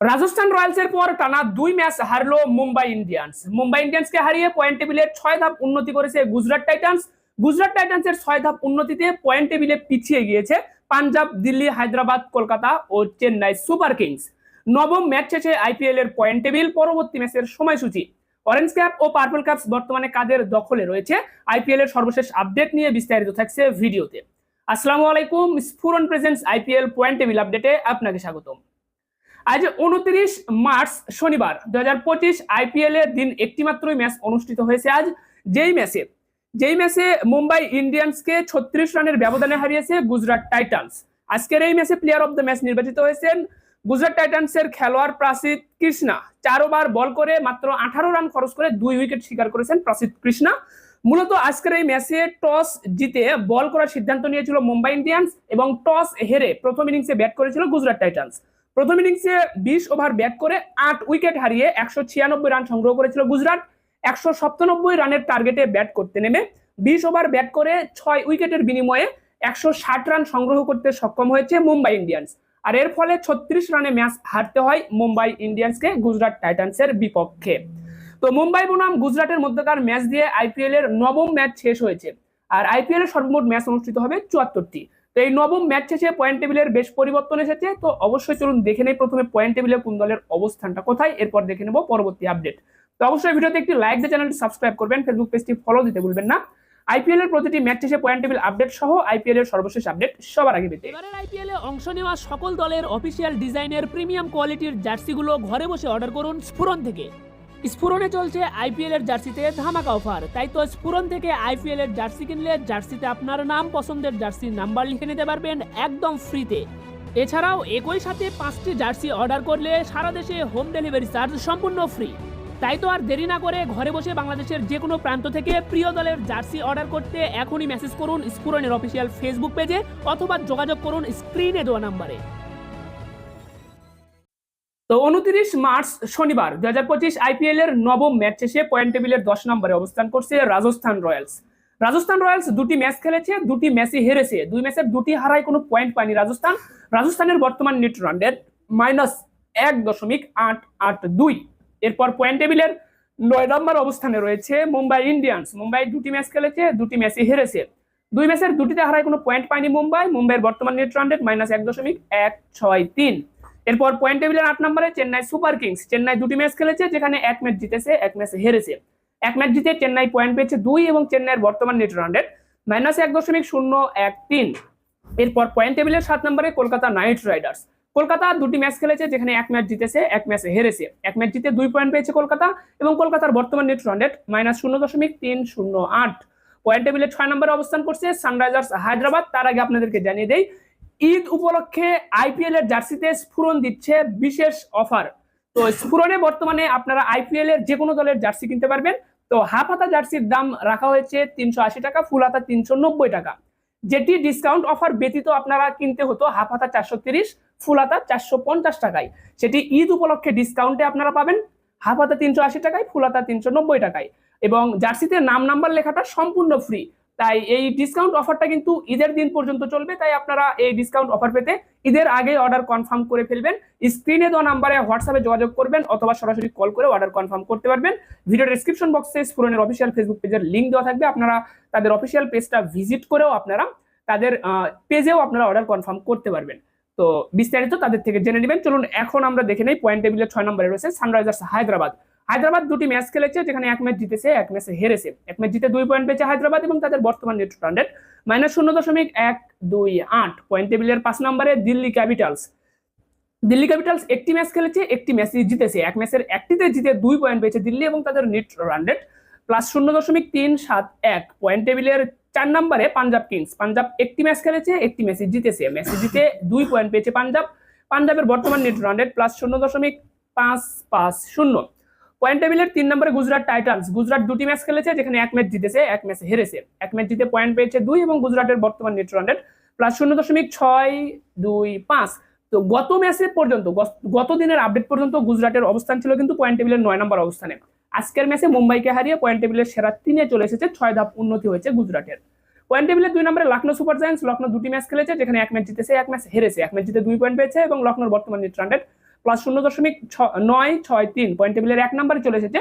রাজস্থান রয়্যালসের পর টানা দুই ম্যাচ হারলো মুম্বাই ইন্ডিয়ান্স। মুম্বাই ইন্ডিয়ান্সকে হারিয়ে পয়েন্ট টেবিলের ছয় ধাপ উন্নতি করেছে গুজরাট টাইটান্স। গুজরাট টাইটান্সের ছয় ধাপ উন্নতিতে পয়েন্ট টেবিলে পিছিয়ে গিয়েছে পাঞ্জাব, দিল্লি, হায়দ্রাবাদ, কলকাতা ও চেন্নাই সুপার কিংস। নবম ম্যাচ শেষে আইপিএল এর পয়েন্ট টেবিল পরবর্তী ম্যাচের সময়সূচি। অরেঞ্জ ক্যাপ ও পার্পল ক্যাপস বর্তমানে কাদের দখলে রয়েছে? আইপিএল এর সর্বশেষ আপডেট নিয়ে বিস্তারিত থাকছে ভিডিওতে। আসসালামু আলাইকুম, Sphuran presence IPL point table আপডেটে আপনাকে স্বাগতম। আজ উনত্রিশ মার্চ শনিবার দু হাজার পঁচিশ আইপিএল এর দিন একটি মাত্রই ম্যাচ অনুষ্ঠিত হয়েছে আজ। যেই ম্যাচে যেই ম্যাচে মুম্বাই ইন্ডিয়ান্সকে ছত্রিশ রানের ব্যবধানে হারিয়েছে গুজরাট টাইটান্স আজকের এই ম্যাচে প্লেয়ার অফ দ্য ম্যাচ নির্বাচিত হয়েছেন গুজরাট টাইটান্সের খেলোয়াড় প্রাসিদ কৃষ্ণা। চার ওভার বল করে মাত্র আঠারো রান খরচ করে দুই উইকেট শিকার করেছেন প্রাসিদ কৃষ্ণা। মূলত আজকের এই ম্যাচে টস জিতে বল করার সিদ্ধান্ত নিয়েছিল মুম্বাই ইন্ডিয়ান্স এবং টস হেরে প্রথম ইনিংসে ব্যাট করেছিল গুজরাট টাইটান্স প্রথম ইনিংসে বিশ ওভার ব্যাট করে আট উইকেট হারিয়ে একশো ছিয়ানব্বই রান সংগ্রহ করেছিল গুজরাট। একশো রানের টার্গেটে ব্যাট করতে নেমে বিশ ওভার ব্যাট করে ছয় উইকেটের বিনিময়ে একশো ষাট রান সংগ্রহ করতে সক্ষম হয়েছে মুম্বাই ইন্ডিয়ান্স। আর এর ফলে ছত্রিশ রানে ম্যাচ হারতে হয় মুম্বাই ইন্ডিয়ান্সকে গুজরাট টাইটান্সের বিপক্ষে। তো মুম্বাই বনাম গুজরাটের মধ্যকার ম্যাচ দিয়ে আইপিএল এর নবম ম্যাচ শেষ হয়েছে। আর আইপিএল এর সর্বমোট ম্যাচ অনুষ্ঠিত হবে চুয়াত্তরটি। তো এই নবম ম্যাচ শেষে পয়েন্ট টেবিলের বেশ পরিবর্তন এসেছে। তো অবশ্যই চলুন দেখে নেই প্রথমে পয়েন্ট টেবিলে কোন দলের অবস্থানটা কোথায়, এরপর দেখে নেব পরবর্তী আপডেট তো অবশ্যই ভিডিওতে একটি লাইক দিয়ে চ্যানেলটি সাবস্ক্রাইব করবেন ফেসবুক পেজটি ফলো দিতে ভুলবেন না। আইপিএল এর প্রতিটি ম্যাচ শেষে পয়েন্ট টেবিল আপডেট সহ আইপিএল এর সর্বশেষ আপডেট সবার আগে পেতে। এবারের এ অংশ নেওয়া সকল দলের অফিসিয়াল ডিজাইনের প্রিমিয়াম কোয়ালিটির জার্সিগুলো ঘরে বসে অর্ডার করুন স্ফুরন থেকে। স্ফুরনে চলছে আইপিএল এর জার্সিতে ধামাকা অফার। তাই তো স্ফুরন থেকে আইপিএল এর জার্সি কিনলে জার্সিতে আপনার নাম পছন্দের জার্সির নাম্বার লিখে নিতে পারবেন একদম ফ্রিতে। এছাড়াও একই সাথে পাঁচটি জার্সি অর্ডার করলে সারা দেশে হোম ডেলিভারি চার্জ সম্পূর্ণ ফ্রি। তাই তো আর দেরি না করে ঘরে বসে বাংলাদেশের যে কোনো প্রান্ত থেকে প্রিয় দলের জার্সি অর্ডার করতে এখনই মেসেজ করুন স্ফুরনের অফিসিয়াল ফেসবুক পেজে অথবা যোগাযোগ করুন স্ক্রিনে দেওয়া নাম্বারে। তো উনত্রিশ মার্চ শনিবার দুই হাজার পঁচিশ আইপিএল এর নবম ম্যাচ শেষে পয়েন্ট টেবিলের দশ নম্বরে অবস্থান করছে রাজস্থান রয়্যালস। রাজস্থান রয়্যালস দুটি ম্যাচ খেলেছে, দুটি ম্যাচই হেরেছে। দুই ম্যাচের দুটি হারায় কোনো পয়েন্ট পায়নি রাজস্থান। রাজস্থানের বর্তমান নেট রান রেট মাইনাস এক দশমিক আট আট দুই। এরপর পয়েন্ট টেবিলের নয় নম্বর অবস্থানে রয়েছে মুম্বাই ইন্ডিয়ান্স। মুম্বাই দুটি ম্যাচ খেলেছে, দুটি ম্যাচই হেরেছে। দুই ম্যাচের দুটিতে হারায় কোনো পয়েন্ট পায়নি মুম্বাই। মুম্বাইয়ের বর্তমান নেট রান রেট মাইনাস এক দশমিক এক ছয় তিন। এরপর পয়েন্ট টেবিলের আট নম্বরে চেন্নাই সুপার কিংস। চেন্নাই দুটি ম্যাচ খেলেছে, যেখানে এক ম্যাচ জিতেছে, এক ম্যাচ হেরেছে। এক ম্যাচ জিতে চেন্নাই পয়েন্ট পেয়েছে দুই এবং চেন্নাইয়ের বর্তমান নেট রান রেট মাইনাস এক দশমিক শূন্য এক তিন। এরপর পয়েন্ট টেবিলের সাত নম্বরে কলকাতা নাইট রাইডার্স কলকাতা দুটি ম্যাচ খেলেছে, যেখানে এক ম্যাচ জিতেছে, এক ম্যাচ হেরেছে। এক ম্যাচ জিতে দুই পয়েন্ট পেয়েছে কলকাতা এবং কলকাতার বর্তমান নেট রান রেট মাইনাস শূন্য দশমিক তিন শূন্য আট। পয়েন্ট টেবিলে ছয় নম্বরে অবস্থান করছে সানরাইজার্স হায়দ্রাবাদ তার আগে আপনাদেরকে জানিয়ে দেই ঈদ উপলক্ষে আইপিএল এর জার্সিতে স্ফুরন দিচ্ছে বিশেষ অফার। তো স্ফুরনে বর্তমানে আপনারা আইপিএল এর যে কোনো দলের জার্সি কিনতে পারবেন। তো হাফ হাতা জার্সির দাম রাখা হয়েছে তিনশো আশি টাকা ফুল হাতা তিনশো নব্বই টাকা। যেটি ডিসকাউন্ট অফার ব্যতীত আপনারা কিনতে হতো হাফ হাতা চারশো তিরিশ ফুল হাতা চারশো পঞ্চাশ টাকায়। সেটি ঈদ উপলক্ষে ডিসকাউন্টে আপনারা পাবেন হাফ হাতা তিনশো আশি টাকায় ফুল হাতা তিনশো নব্বই টাকায়। এবং জার্সিতে নাম, নাম্বার লেখাটা সম্পূর্ণ ফ্রি তাই এই ডিসকাউন্ট অফারটা কিন্তু ঈদের দিন পর্যন্ত চলবে, তাই আপনারা এই ডিসকাউন্ট অফার পেতে ঈদের আগে অর্ডার কনফার্ম করে ফেলবেন। স্ক্রিনে দেওয়া নাম্বারে হোয়াটসঅ্যাপে যোগাযোগ করবেন অথবা সরাসরি কল করে অর্ডার কনফার্ম করতে পারবেন। ভিডিও ডেসক্রিপশন বক্সে স্ফুরনের অফিসিয়াল ফেসবুক পেজের লিঙ্ক দেওয়া থাকবে। আপনারা তাদের অফিসিয়াল পেজটা ভিজিট করেও আপনারা তাদের পেজেও আপনারা অর্ডার কনফার্ম করতে পারবেন। তো বিস্তারিত তাদের থেকে জেনে নেবেন। চলুন, এখন আমরা দেখে নেই। পয়েন্ট টেবিলের ছয় নম্বরে রয়েছে সানরাইজার্স হায়দ্রাবাদ হায়দ্রাবাদ দুটি ম্যাচ খেলেছে, যেখানে এক ম্যাচ জিতেছে, এক ম্যাচে হেরেছে। এক ম্যাচ জিতে দুই পয়েন্ট পেয়েছে হায়দ্রাবাদ এবং তাদের বর্তমান নেট রান রেট মাইনাস শূন্য দশমিক এক দুই আট পয়েন্ট টেবিলের পাঁচ নম্বরে দিল্লি ক্যাপিটালস দিল্লি ক্যাপিটালস একটি ম্যাচ খেলেছে, একটি ম্যাচ জিতেছে। এক ম্যাচের একটিতে জিতে দুই পয়েন্ট পেয়েছে দিল্লি এবং তাদের নেট রান রেট প্লাস শূন্য দশমিক তিন সাত এক পয়েন্ট টেবিলের চার নম্বরে পাঞ্জাব কিংস। পাঞ্জাব একটি ম্যাচ খেলেছে, একটি ম্যাচে জিতেছে। ম্যাচে জিতে দুই পয়েন্ট পেয়েছে পাঞ্জাব। পাঞ্জাবের বর্তমান নেট রান রেট প্লাস শূন্য দশমিক পাঁচ পাঁচ শূন্য। পয়েন্ট টেবিলের তিন নম্বরে গুজরাট টাইটান্স গুজরাট দুটি ম্যাচ খেলেছে, যেখানে এক ম্যাচ জিতেছে, এক ম্যাচ হেরেছে। এক ম্যাচ জিতে পয়েন্ট পেয়েছে দুই এবং গুজরাটের বর্তমান নেট রান রেট প্লাস শূন্য দশমিক ছয় দুই পাঁচ। তো গত ম্যাচে পর্যন্ত, গত দিনের আপডেট পর্যন্ত গুজরাটের অবস্থান ছিল কিন্তু পয়েন্ট টেবিলের নয় নম্বর অবস্থানে। আজকের ম্যাচে মুম্বাইকে হারিয়ে পয়েন্ট টেবিলের সেরা তিনে চলে এসেছে, ছয় ধাপ উন্নতি হয়েছে গুজরাটের পয়েন্ট টেবিলের দুই নম্বরে লখনৌ সুপার জায়ান্টস লখনৌ দুটি ম্যাচ খেলেছে, যেখানে এক ম্যাচ জিতেছে, এক ম্যাচ হেরেছে। এক ম্যাচ জিতে দুই পয়েন্ট পেয়েছে এবং লখনৌর বর্তমান নেট রান রেট প্লাস শূন্য দশমিক নয় ছয় তিন পয়েন্ট টেবিলের এক নম্বরে চলে এসেছে।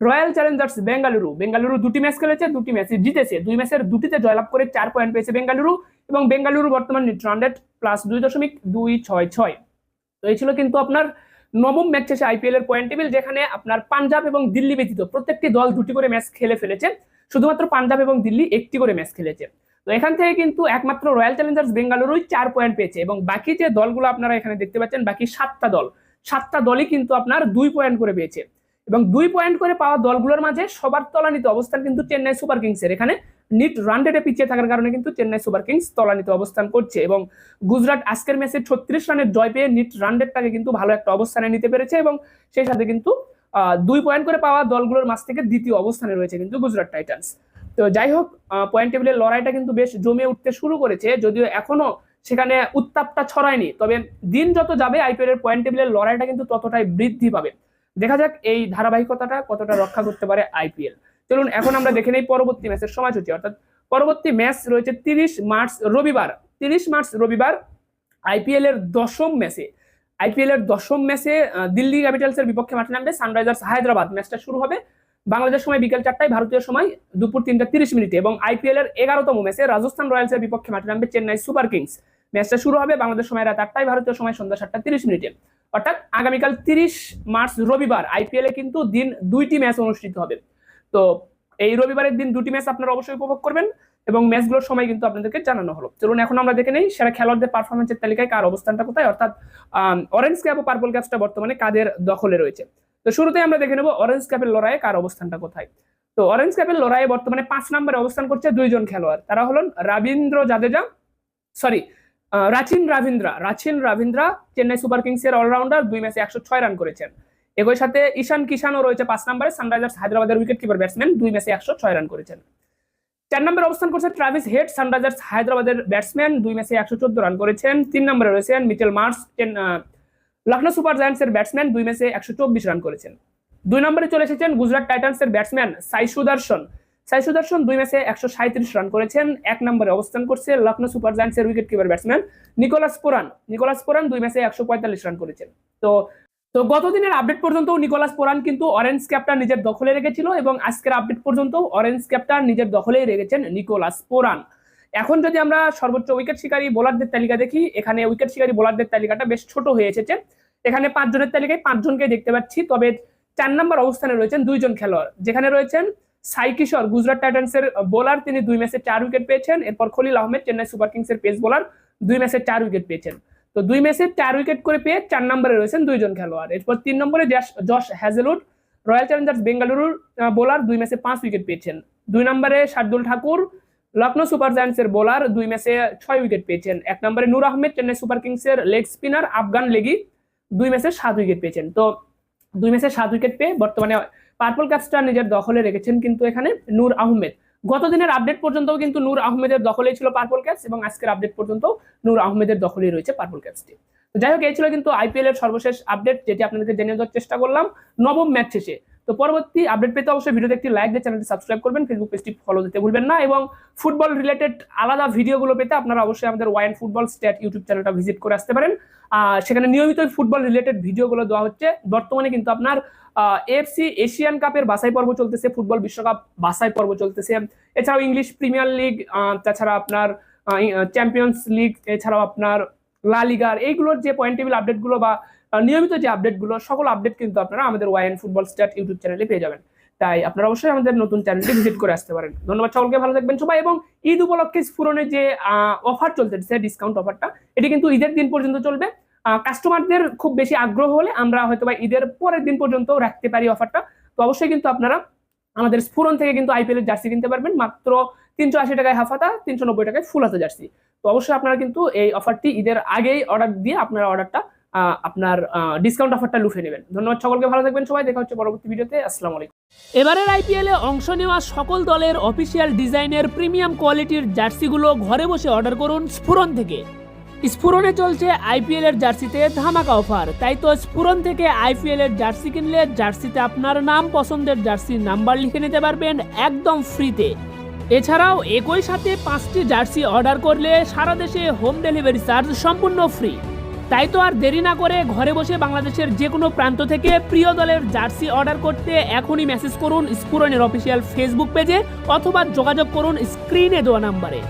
রয়্যাল চ্যালেঞ্জার্স বেঙ্গালুরু বেঙ্গালুরু দুটি ম্যাচ খেলেছে, দুটি ম্যাচে জিতেছে। দুই ম্যাচের দুটিতে জয়লাভ করে চার পয়েন্ট পেয়েছে বেঙ্গালুরু এবং বেঙ্গালুরু বর্তমান হান্ড্রেড প্লাস দুই দশমিক দুই ছয় ছয়। তো এই ছিল কিন্তু আপনার নবম ম্যাচ শেষে আইপিএল এর পয়েন্ট টেবিল যেখানে আপনার পাঞ্জাব এবং দিল্লি ব্যতীত প্রত্যেকটি দল দুটি করে ম্যাচ খেলে ফেলেছে। শুধুমাত্র পাঞ্জাব এবং দিল্লি একটি করে ম্যাচ খেলেছে। তো এখান থেকে কিন্তু একমাত্র রয়্যাল চ্যালেঞ্জার্স বেঙ্গালুরুই চার পয়েন্ট পেয়েছে এবং বাকি যে দলগুলো আপনারা এখানে দেখতে পাচ্ছেন, বাকি সাতটা দল, সাতটা দলই কিন্তু আপনার দুই পয়েন্ট করে পেয়েছে। এবং দুই পয়েন্ট করে পাওয়া দলগুলোর মাঝে সবার তলানিতে অবস্থান কিন্তু চেন্নাই সুপার কিংসের এখানে নিট রান রেটে পিছিয়ে থাকার কারণে কিন্তু চেন্নাই সুপার কিংস তলানিতে অবস্থান করছে এবং গুজরাট আজকের ম্যাচে ছত্রিশ রানের জয় পেয়ে নিট রান রেটটাকে কিন্তু ভালো একটা অবস্থানে নিতে পেরেছে এবং সেই সাথে কিন্তু দুই পয়েন্ট করে পাওয়া দলগুলোর মাঝ থেকে দ্বিতীয় অবস্থানে রয়েছে কিন্তু গুজরাট টাইটান্স তো যাই হোক পয়েন্ট টেবিলের লড়াইটা কিন্তু বেশ জমে উঠতে শুরু করেছে, যদিও এখনও সেখানে উত্তাপটা ছড়ায়নি। তবে দিন যত যাবে আইপিএল এর পয়েন্ট টেবিলের লড়াইটা কিন্তু ততটাই বৃদ্ধি পাবে। দেখা যাক এই ধারাবাহিকতাটা কতটা রক্ষা করতে পারে আইপিএল চলুন, এখন আমরা দেখে নেই পরবর্তী ম্যাচের সময়সূচি। অর্থাৎ পরবর্তী ম্যাচ রয়েছে তিরিশ মার্চ রবিবার। তিরিশ মার্চ রবিবার আইপিএল এর দশম ম্যাচে আইপিএল এর দশম ম্যাচে দিল্লি ক্যাপিটালস এর বিপক্ষে মাঠে নামবে সানরাইজার্স হায়দ্রাবাদ। ম্যাচটা শুরু হবে বাংলাদেশ সময় বিকেল চারটায়, ভারতীয় সময় দুপুর তিনটা তিরিশ মিনিটে। এবং আইপিএল এর এগারোতম ম্যাচে রাজস্থান রয়্যালস এর বিপক্ষে মাঠে নামবে চেন্নাই সুপার কিংস। ম্যাচটা শুরু হবে বাংলাদেশ সময় রাত আটটায়, ভারতীয় সময় সন্ধ্যা সাতটা তিরিশ মিনিটে। অর্থাৎ আগামীকাল তিরিশ মার্চ রবিবার আইপিএল এ কিন্তু দিন দুইটি ম্যাচ অনুষ্ঠিত হবে। তো এই রবিবারের দিন দুটি ম্যাচ আপনারা অবশ্যই উপভোগ করবেন এবং ম্যাচগুলোর সময় কিন্তু আপনাদেরকে জানানো হলো। চলুন, এখন আমরা দেখে নেই সেরা খেলোয়াড়দের পারফরমেন্সের তালিকায় কার অবস্থানটা কোথায়? অর্থাৎ অরেঞ্জ ক্যাপ ও পার্পল ক্যাপসটা বর্তমানে কাদের দখলে রয়েছে? তো শুরুতে আমরা দেখে নেব অরেঞ্জ ক্যাপের লড়াইয়ে কার অবস্থানটা কোথায়। তো অরেঞ্জ ক্যাপের লড়াইয়ে বর্তমানে পাঁচ নম্বরে অবস্থান করছে দুইজন খেলোয়াড়। তারা হলেন রবীন্দ্র জাদেজা সরি রাচিন রাভিন্দ্রা। রাচিন রাভিন্দ্রা চেন্নাই সুপার কিংসের অলরাউন্ডার দুই ম্যাচে একশো ছয় রান করেছেন। একই সাথে ঈশান কিষানও রয়েছে পাঁচ নম্বরে, সানরাইজার্স হায়দ্রাবাদের উইকেট কিপার ব্যাটসম্যান দুই ম্যাচে একশো ছয় রান করেছেন। চার নম্বরে অবস্থান করছে ট্রাভিস হেড সানরাইজার্স হায়দ্রাবাদের ব্যাটসম্যান দুই ম্যাচে একশো চোদ্দ রান করেছেন। তিন নম্বরে রয়েছেন মিচেল মার্স লখনৌ সুপার জায়ান্টসের ব্যাটসম্যান দুই ম্যাচে একশো চব্বিশ রান করেছেন। দুই নম্বরে চলে এসেছেন গুজরাট টাইটান্সের ব্যাটসম্যান সাই সুদর্শন সাই সুদর্শন দুই ম্যাচে একশো রান করেছেন, এক নম্বরে অবস্থান করছে Lucknow super জায়ান্টসের wicket keeper batsman Nicholas Pooran. Nicholas Pooran দুই ম্যাচে একশো পঁয়তাল্লিশ রান করেছেন। তো তো গতদিনের আপডেট পর্যন্ত নিকোলাস পোরান কিন্তু অরেঞ্জ ক্যাপটা নিজের দখলে রেখেছিল এবং আজকের আপডেট পর্যন্ত অরেঞ্জ ক্যাপটা নিজের দখলেই রেখেছেন নিকোলাস পোরান। এখন যদি আমরা সর্বোচ্চ উইকেট শিকারী বোলারদের তালিকা দেখি, এখানে উইকেট শিকারী বোলারদের তালিকাটা বেশ ছোট হয়ে এসেছে। এখানে পাঁচজনের তালিকায় পাঁচজনকে দেখতে পাচ্ছি, তবে চার নম্বর অবস্থানে রয়েছেন দুইজন খেলোয়াড়। যেখানে রয়েছেন সাই কিশোর, গুজরাট টাইটান্সের বোলার তিনি দুই ম্যাচে চার উইকেট পেয়েছেন। এরপর খলিল আহমেদ, চেন্নাই সুপার কিংসের পেস বোলার দুই ম্যাচে চার উইকেট পেয়েছেন। তো দুই ম্যাচে চার উইকেট করে পেয়ে চার নম্বরে রয়েছেন দুইজন খেলোয়াড়। এরপর তিন নম্বরে জশ- হ্যাজেলউড, রয়্যাল চ্যালেঞ্জার্স বেঙ্গালুরুর বোলার দুই ম্যাচে পাঁচ উইকেট পেয়েছেন। দুই নম্বরে শার্দুল ঠাকুর লখনৌ সুপার জায়ান্টসের বোলার দুই ম্যাচে ছয় উইকেট পেয়েছেন। এক নম্বরে নূর আহমেদ, চেন্নাই সুপার কিংসের লেগ স্পিনার আফগান লেগি দুই ম্যাচে সাত উইকেট পেয়েছেন। তো দুই ম্যাচে সাত উইকেট পেয়ে বর্তমানে পার্পল ক্যাপসটা নিজের দখলে রেখেছেন কিন্তু এখানে নূর আহমেদ। গত দিনের আপডেট পর্যন্ত কিন্তু নূর আহমেদের দখলেই ছিল পার্পল ক্যাপস এবং আজকের আপডেট পর্যন্ত নূর আহমেদের দখলেই রয়েছে পার্পল ক্যাপসটি যাই হোক, এই ছিল কিন্তু আইপিএল এর সর্বশেষ আপডেট, যেটি আপনাদেরকে জেনে দেওয়ার চেষ্টা করলাম। নবম ম্যাচ শেষে তো পরবর্তী আপডেট পেতে অবশ্যই ভিডিওতে একটি লাইক দিয়ে চ্যানেলটি সাবস্ক্রাইব করবেন ফেসবুক পেজটি ফলো দিতে ভুলবেন না এবং ফুটবল রিলেটেড আলাদা ভিডিওগুলো পেতে আপনারা অবশ্যই আমাদের ওয়াইন ফুটবল স্ট্যাট ইউটিউব চ্যানেলটা ভিজিট করে আসতে পারেন। সেখানে নিয়মিত ফুটবল রিলেটেড ভিডিওগুলো দেওয়া হচ্ছে। বর্তমানে কিন্তু আপনার এফসি এশিয়ান কাপের বাছাই পর্ব চলতেছে ফুটবল বিশ্বকাপ বাছাই পর্ব চলতেছে। এছাড়াও ইংলিশ প্রিমিয়ার লিগ তাছাড়া আপনার চ্যাম্পিয়ন্স লিগ এছাড়াও আপনার লা লিগার এইগুলোর যে পয়েন্ট টেবিল আপডেটগুলো বা নিয়মিত যে আপডেটগুলো সকল আপডেট কিন্তু আপনারা আমাদের ওয়াইন ফুটবল স্ট্যাট ইউটিউব চ্যানেলে পেয়ে যাবেন। তাই আপনারা অবশ্যই আমাদের নতুন চ্যানেলটি ভিজিট করে আসতে পারেন। ধন্যবাদ সকলকে, ভালো থাকবেন সবাই এবং ঈদ উপলক্ষে স্ফুরণে যে অফার চলতেছে ডিসকাউন্ট অফারটা এটি কিন্তু ঈদের দিন পর্যন্ত চলবে। কাস্টমারদের খুব বেশি আগ্রহ হলে আমরা হয়তো বা ঈদের পরের দিন পর্যন্ত রাখতে পারি অফারটা তো অবশ্যই কিন্তু আপনারা আমাদের স্ফুরন থেকে কিন্তু আইপিএল এর জার্সি কিনতে পারবেন। মাত্র তিনশো আশি টাকায় হাফাতা তিনশো নব্বই টাকায় ফুল হাতা জার্সি তো অবশ্যই আপনারা কিন্তু এই অফারটি ঈদের আগেই অর্ডার দিয়ে আপনারা অর্ডারটা আপনার ডিসকাউন্ট অফারটা লুফে নেবেন। ধন্যবাদ সকলকে, ভালো থাকবেন সবাই। দেখা হচ্ছে পরবর্তী ভিডিওতে। আসসালামু আলাইকুম। এবারের আইপিএলে অংশ নেওয়া সকল দলের অফিসিয়াল ডিজাইনের প্রিমিয়াম কোয়ালিটির জার্সিগুলো ঘরে বসে অর্ডার করুন স্ফুরন থেকে। স্ফুরনে চলছে আইপিএল এর জার্সিতে ধামাকা অফার তাই তো স্ফুরন থেকে আইপিএল এর জার্সি কিনলে জার্সিতে আপনার নাম, পছন্দের জার্সির নাম্বার লিখে নিতে পারবেন একদম ফ্রিতে এছাড়াও একই সাথে পাঁচটি জার্সি অর্ডার করলে সারা দেশে হোম ডেলিভারি চার্জ সম্পূর্ণ ফ্রি তাই তো আর দেরি না করে ঘরে বসে বাংলাদেশের যে কোনো প্রান্ত থেকে প্রিয় দলের জার্সি অর্ডার করতে এখনই মেসেজ করুন স্ফুরনের অফিসিয়াল ফেসবুক পেজে অথবা যোগাযোগ করুন স্ক্রিনে দেওয়া নাম্বারে।